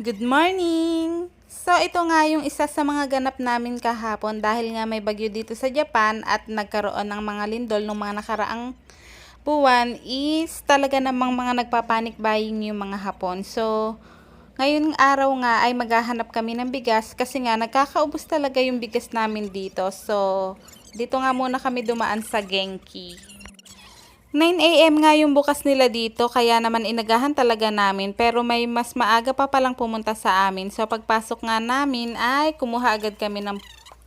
Good morning! So ito nga yung isa sa mga ganap namin kahapon dahil nga may bagyo dito sa Japan at nagkaroon ng mga lindol ng mga nakaraang buwan is talaga namang mga nagpapanik buying yung mga hapon. So ngayong araw nga ay maghahanap kami ng bigas kasi nga nagkakaubos talaga yung bigas namin dito. So dito nga muna kami dumaan sa Genki. 9 a.m. nga yung bukas nila dito, kaya naman inagahan talaga namin. Pero may mas maaga pa palang pumunta sa amin. So pagpasok nga namin ay kumuha agad kami ng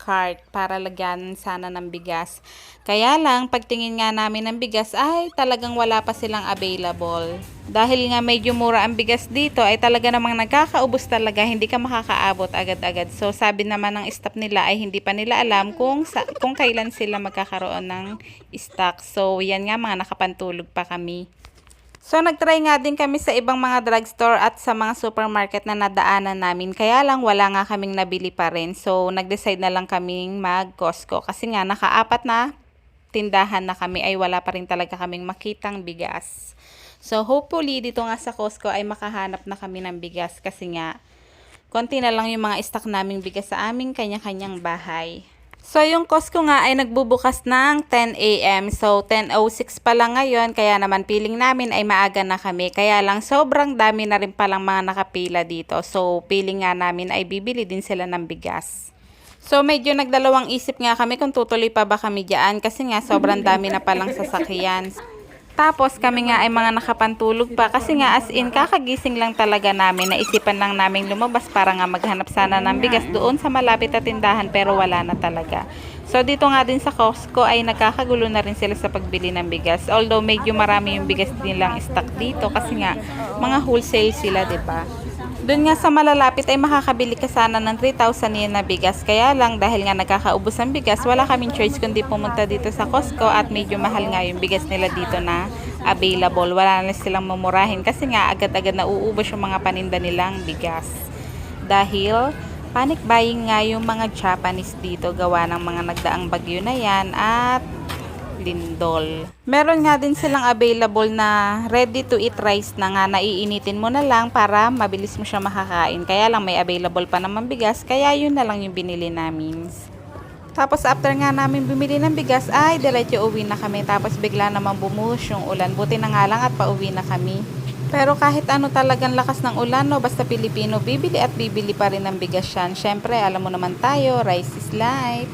cart para lagyan sana ng bigas. Kaya lang, pagtingin nga namin ng bigas ay talagang wala pa silang available. Dahil nga medyo mura ang bigas dito ay talaga namang nagkakaubos talaga, hindi ka makakaabot agad-agad. So sabi naman ng staff nila ay hindi pa nila alam kung, sa, kung kailan sila magkakaroon ng stock. So yan nga mga nakapantulog pa kami. So, nagtry nga din kami sa ibang mga drugstore at sa mga supermarket na nadaanan namin. Kaya lang, wala nga kaming nabili pa rin. So, nag-decide na lang kaming mag-Costco. Kasi nga, nakaapat na tindahan na kami ay wala pa rin talaga kaming makitang bigas. So, hopefully, dito nga sa Costco ay makahanap na kami ng bigas. Kasi nga, konti na lang yung mga stock naming bigas sa aming kanya-kanyang bahay. So, yung Costco nga ay nagbubukas ng 10 a.m. So, 10.06 pa lang ngayon. Kaya naman piling namin ay maaga na kami. Kaya lang sobrang dami na rin palang mga nakapila dito. So, piling nga namin ay bibili din sila ng bigas. So, medyo nagdalawang isip nga kami kung tutuloy pa ba kami dyan. Kasi nga sobrang dami na palang sasakyan. Tapos kami nga ay mga nakapantulog pa kasi nga as in kakagising lang talaga namin. Naisipan lang namin lumabas para nga maghanap sana ng bigas doon sa malapit na tindahan pero wala na talaga. So dito nga din sa Costco ay nagkakagulo na rin sila sa pagbili ng bigas. Although medyo marami yung bigas nilang stock dito kasi nga mga wholesale sila ba? Doon nga sa malalapit ay makakabili ka sana ng 3,000 yen na bigas. Kaya lang dahil nga nagkakaubos ang bigas, wala kaming choice kundi pumunta dito sa Costco at medyo mahal nga yung bigas nila dito na available. Wala na silang mamurahin kasi nga agad-agad na uubos yung mga paninda nilang bigas. Dahil panic buying nga yung mga Japanese dito gawa ng mga nagdaang bagyo na yan at lindol. Meron nga din silang available na ready to eat rice na nga naiinitin mo na lang para mabilis mo siya makakain. Kaya lang may available pa naman bigas, kaya yun na lang yung binili namin. Tapos after nga namin bumili ng bigas, ay diretso uwi na kami. Tapos bigla naman bumuhos yung ulan. Buti na nga lang at pauwi na kami. Pero kahit ano talagang lakas ng ulan, no, basta Pilipino, bibili at bibili pa rin ng bigas yan. Syempre, alam mo naman tayo, rice is life.